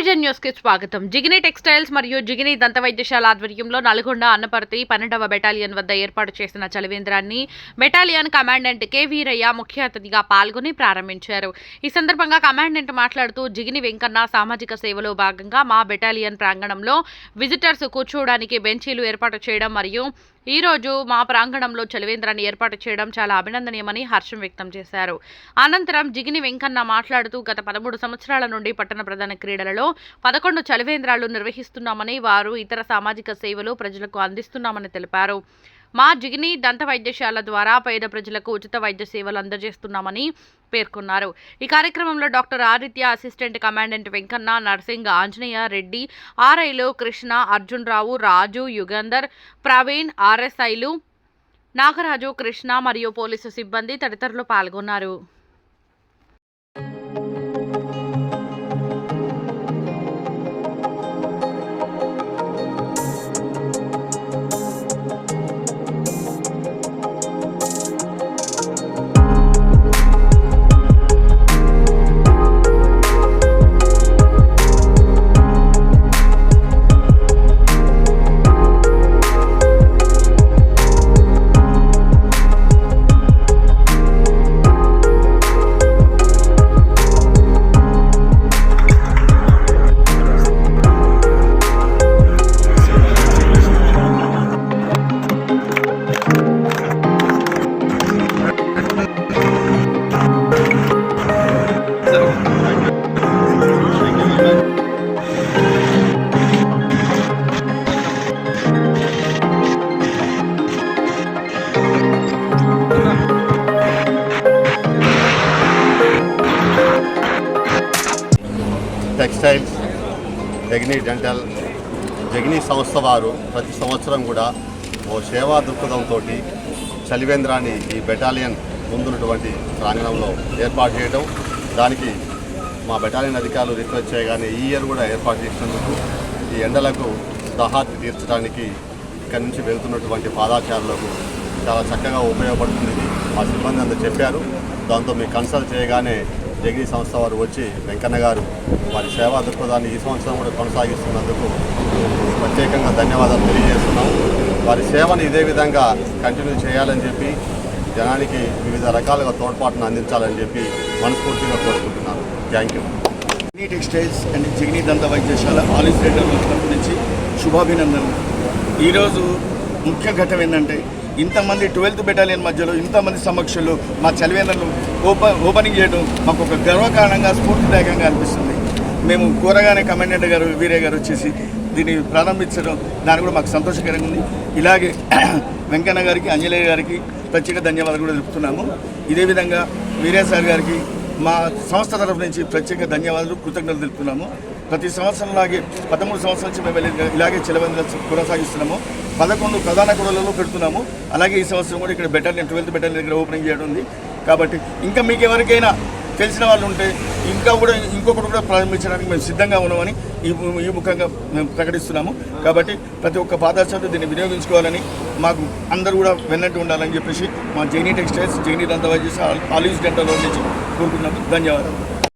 Vision న్యూస్కి స్వాగతం. జిగిని textiles మరియు జిగిని దంత వైద్యశాల ఆధ్వర్యంలో నల్గొండ అన్నపర్తి పన్నెండవ బెటాలియన్ వద్ద ఏర్పాటు చేసిన చలివేంద్రాన్ని బెటాలియన్ కమాండెంట్ కె వీరయ్య ముఖ్య అతిథిగా పాల్గొని ప్రారంభించారు. ఈ సందర్భంగా కమాండెంట్ మాట్లాడుతూ జిగిని వెంకన్న సామాజిక సేవలో భాగంగా మా బెటాలియన్ ప్రాంగణంలో విజిటర్స్ కూర్చోవడానికి బెంచీలు ఏర్పాటు చేయడం మరియు ఈ రోజు మా ప్రాంగణంలో చలివేంద్రాన్ని ఏర్పాటు చేయడం చాలా అభినందనీయమని హర్షం వ్యక్తం చేశారు. అనంతరం జిగిని వెంకన్న మాట్లాడుతూ గత పదమూడు సంవత్సరాల నుండి పట్టణ ప్రధాన క్రీడలలో పదకొండు చలివేంద్రాలు నిర్వహిస్తున్నామని వారు ఇతర సామాజిక సేవలు ప్రజలకు అందిస్తున్నామని తెలిపారు. మా జిగిని దంత వైద్యశాల ద్వారా పేద ప్రజలకు ఉచిత వైద్య సేవలు అందజేస్తున్నామని పేర్కొన్నారు. ఈ కార్యక్రమంలో doctor Aditya assistant commandant Venkanna Narsing Anjaneya Reddy ఆర్ఐలు Krishna Arjun Rao Raju Yugandhar Praveen ఆర్ఎస్ఐలు నాగరాజు కృష్ణ మరియు పోలీసు సిబ్బంది తదితరులు పాల్గొన్నారు. టెక్స్టైల్ జగనీ డెంటల్ జగనీ సంస్థ వారు ప్రతి సంవత్సరం కూడా ఓ సేవా దృక్పథంతో చలివేంద్రాన్ని ఈ బెటాలియన్ ముందున్నటువంటి ప్రాంగణంలో ఏర్పాటు చేయడం దానికి మా బెటాలియన్ అధికారులు రిక్వెస్ట్ చేయగానే ఈ ఇయర్ కూడా ఏర్పాటు చేసినందుకు ఈ ఎండలకు దాహార్తి తీర్చడానికి ఇక్కడి నుంచి వెళ్తున్నటువంటి పాదాచారులకు చాలా చక్కగా ఉపయోగపడుతుంది మా సిబ్బంది అంతా చెప్పారు. దాంతో మీ కన్సల్ట్ చేయగానే డిగ్రీ సంస్థ వారు వచ్చి వెంకన్న గారు వారి సేవా దృక్పథాన్ని ఈ సంవత్సరం కూడా కొనసాగిస్తున్నందుకు ప్రత్యేకంగా ధన్యవాదాలు తెలియజేస్తున్నాం వారి సేవను ఇదే విధంగా కంటిన్యూ చేయాలని చెప్పి జనానికి వివిధ రకాలుగా తోడ్పాటును అందించాలని చెప్పి మనస్ఫూర్తిగా కోరుకుంటున్నాను. Thank you Jigni textiles and Jigni దంత వైద్యశాల ఆలిస్ రేటర్ నుంచి శుభాభినందనలు. ఈరోజు ముఖ్య ఘట్టం ఏంటంటే ఇంతమంది ట్వెల్త్ బెటాలియన్ మధ్యలో ఇంతమంది సమక్షంలో మా చలివేంద్రను ఓపెన్ ఓపెనింగ్ చేయడం మాకు ఒక గర్వకారణంగా స్ఫూర్తిదాయకంగా అనిపిస్తుంది. మేము కూరగానే కమాండెంట్ గారు వీరయ్య గారు వచ్చేసి దీన్ని ప్రారంభించడం దాని కూడా మాకు సంతోషకరంగా ఉంది. ఇలాగే వెంకన్న గారికి అంజనేయ గారికి ప్రత్యేక ధన్యవాదాలు కూడా తెలుపుతున్నాము. ఇదే విధంగా వీరయ్య సార్ గారికి మా సంస్థ తరఫు నుంచి ప్రత్యేక ధన్యవాదాలు కృతజ్ఞతలు తెలుపుతున్నాము. ప్రతి సంవత్సరం లాగే పదమూడు సంవత్సరాల నుంచి మేము వెళ్ళి- ఇలాగే చెలవందల కొనసాగిస్తున్నాము. పదకొండు ప్రధాన కూడలలో పెడుతున్నాము. అలాగే ఈ సంవత్సరం కూడా ఇక్కడ బెటాలియన్ ట్వెల్త్ బెటర్ దగ్గర ఓపెనింగ్ చేయడం ఉంది. కాబట్టి ఇంకా మీకు ఎవరికైనా తెలిసిన వాళ్ళు ఉంటే ఇంకా కూడా ఇంకొకటి కూడా ప్రారంభించడానికి మేము సిద్ధంగా ఉన్నామని ఈ ఈ ముఖంగా మేము ప్రకటిస్తున్నాము. కాబట్టి ప్రతి ఒక్క పాదర్శకులు దీన్ని వినియోగించుకోవాలని మాకు అందరూ కూడా వెన్నట్టు ఉండాలని చెప్పేసి మా జైనీ టెక్స్టైల్స్ జైనీ దంత వైద్య ఆలీస్ డెంటల్ నుంచి కోరుకున్నాము ధన్యవాదాలు.